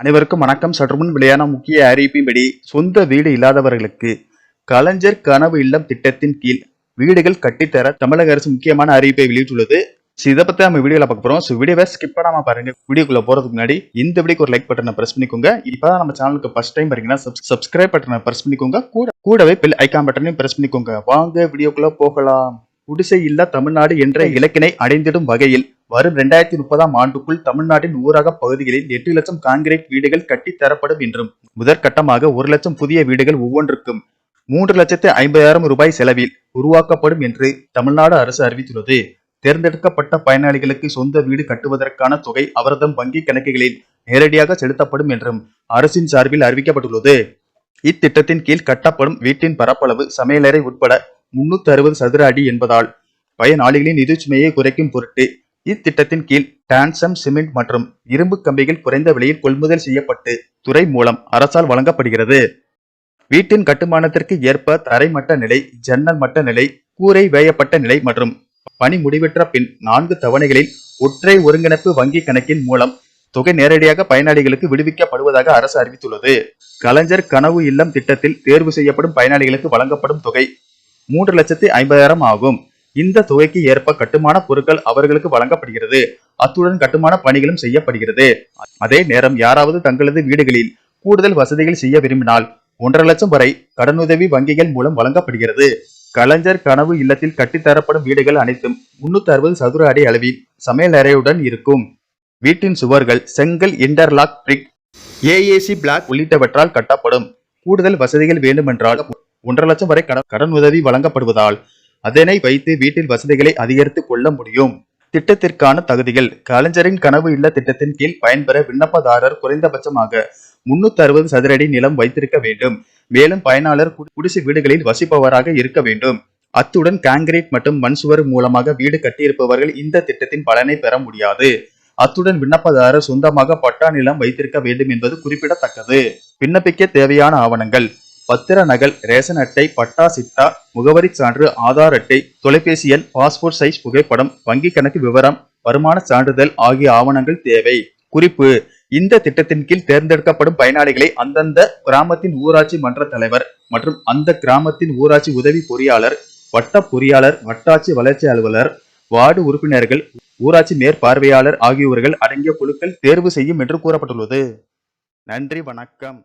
அனைவருக்கும் வணக்கம். சற்றுமுன் வெளியான முக்கிய அறிவிப்பின்படி சொந்த வீடு இல்லாதவர்களுக்கு கலைஞர் கனவு இல்லம் திட்டத்தின் கீழ் வீடுகள் கட்டித்தர தமிழக அரசு முக்கியமான அறிவிப்பை வெளியிட்டுள்ளது. ஸோ இதை பத்தி நம்ம வீடியோல பார்க்க போறோம். ஸோ வீடியோவை ஸ்கிப் பண்ணாம பாருங்க. வீடியோக்குள்ள போறதுக்கு முன்னாடி இந்த வீடியோக்கு ஒரு லைக் பட்டனை பிரஸ் பண்ணிக்கோங்க. இப்பதான் நம்ம சேனலுக்கு ஃபர்ஸ்ட் டைம் பாத்தீங்கன்னா சப்ஸ்கிரைப் பட்டனை பிரஸ் பண்ணிக்கோங்க. கூட கூடவே பெல் ஐக்கான் பட்டனையும் பிரஸ் பண்ணிக்கோங்க. வாங்க வீடியோக்குள்ள போகலாம். குடிசை இல்லா தமிழ்நாடு என்ற இலக்கினை அடைந்திடும் வகையில் வரும் இரண்டாயிரத்தி முப்பதாம் ஆண்டுக்குள் தமிழ்நாட்டின் ஊரக பகுதிகளில் எட்டு லட்சம் கான்கிரீட் வீடுகள் கட்டித்தரப்படும் என்றும் முதற்கட்டமாக ஒரு லட்சம் புதிய வீடுகள் ஒவ்வொன்றுக்கும் மூன்று லட்சத்து ஐம்பதாயிரம் ரூபாய் செலவில் உருவாக்கப்படும் என்று தமிழ்நாடு அரசு அறிவித்துள்ளது. தேர்ந்தெடுக்கப்பட்ட பயனாளிகளுக்கு சொந்த வீடு கட்டுவதற்கான தொகை அவரதம் வங்கி கணக்குகளில் நேரடியாக செலுத்தப்படும் என்றும் அரசின் சார்பில் அறிவிக்கப்பட்டுள்ளது. இத்திட்டத்தின் கீழ் கட்டப்படும் வீட்டின் பரப்பளவு சமையலறை உட்பட முன்னூத்தி அறுபது சதுர அடி என்பதால் பயனாளிகளின் நிதி சுமையை குறைக்கும் பொருட்டு இத்திட்டத்தின் கீழ் டான்சம் சிமெண்ட் மற்றும் இரும்பு கம்பிகள் குறைந்த விலையில் கொள்முதல் செய்யப்பட்டு துறை மூலம் அரசால் வழங்கப்படுகிறது. வீட்டின் கட்டுமானத்திற்கு ஏற்ப தரைமட்ட நிலை ஜன்னல் மட்ட நிலை கூரை வேயப்பட்ட நிலை மற்றும் பணி முடிவெற்ற பின் நான்கு தவணைகளில் ஒற்றை ஒருங்கிணைப்பு வங்கி கணக்கின் மூலம் தொகை நேரடியாக பயனாளிகளுக்கு விடுவிக்கப்படுவதாக அரசு அறிவித்துள்ளது. கலைஞர் கனவு இல்லம் திட்டத்தில் தேர்வு செய்யப்படும் பயனாளிகளுக்கு வழங்கப்படும் தொகை மூன்று லட்சத்தி ஐம்பதாயிரம் ஆகும். இந்த தொகைக்கு ஏற்ப கட்டுமான பொருட்கள் அவர்களுக்கு வழங்கப்படுகிறது. அத்துடன் கட்டுமான பணிகளும் செய்யப்படுகிறது. அதே நேரம் யாராவது தங்களது வீடுகளில் கூடுதல் வசதிகள் செய்ய விரும்பினால் ஒன்றரை லட்சம் வரை கடனுதவி வங்கிகள் மூலம் வழங்கப்படுகிறது. கலைஞர் கனவு இல்லத்தில் கட்டித்தரப்படும் வீடுகள் அனைத்தும் முன்னூத்தி அறுபது சதுர அடி அளவில் சமையல் அறையுடன் இருக்கும். வீட்டின் சுவர்கள் செங்கல் இன்டர்லாக் பிரிக் ஏஏசி பிளாக் உள்ளிட்டவற்றால் கட்டப்படும். கூடுதல் வசதிகள் வேண்டுமென்றால் ஒன்றரை லட்சம் வரை கடன் கடன் உதவி வழங்கப்படுவதால் அதனை வைத்து வீட்டில் வசதிகளை அதிகரித்துக் கொள்ள முடியும். திட்டத்திற்கான தகுதிகள். கலைஞரின் கனவு இல்ல திட்டத்தின் கீழ் பயன்பெற விண்ணப்பதாரர் குறைந்தபட்சமாக முன்னூத்தி அறுபது சதுரடி நிலம் வைத்திருக்க வேண்டும். மேலும் பயனாளர் குடிசை வீடுகளில் வசிப்பவராக இருக்க வேண்டும். அத்துடன் கான்கிரீட் மற்றும் மண் சுவர் மூலமாக வீடு கட்டியிருப்பவர்கள் இந்த திட்டத்தின் பலனை பெற முடியாது. அத்துடன் விண்ணப்பதாரர் சொந்தமாக பட்டா நிலம் வைத்திருக்க வேண்டும் என்பது குறிப்பிடத்தக்கது. விண்ணப்பிக்க தேவையான ஆவணங்கள். பத்திர நகல் ரேஷன் அட்டை பட்டா சிட்டா முகவரி சான்று ஆதார் அட்டை தொலைபேசி எண் பாஸ்போர்ட் சைஸ் புகைப்படம் வங்கி கணக்கு விவரம் வருமான சான்றிதழ் ஆகிய ஆவணங்கள் தேவை. குறிப்பு இந்த திட்டத்தின் கீழ் தேர்ந்தெடுக்கப்படும் பயனாளிகளை அந்தந்த கிராமத்தின் ஊராட்சி மன்ற தலைவர் மற்றும் அந்த கிராமத்தின் ஊராட்சி உதவி பொறியாளர் வட்ட பொறியாளர் வட்டாட்சி வளர்ச்சி அலுவலர் வார்டு உறுப்பினர்கள் ஊராட்சி மேற்பார்வையாளர் ஆகியோர்கள் அடங்கிய குழுக்கள் தேர்வு செய்யும் என்று கூறப்பட்டுள்ளது. நன்றி வணக்கம்.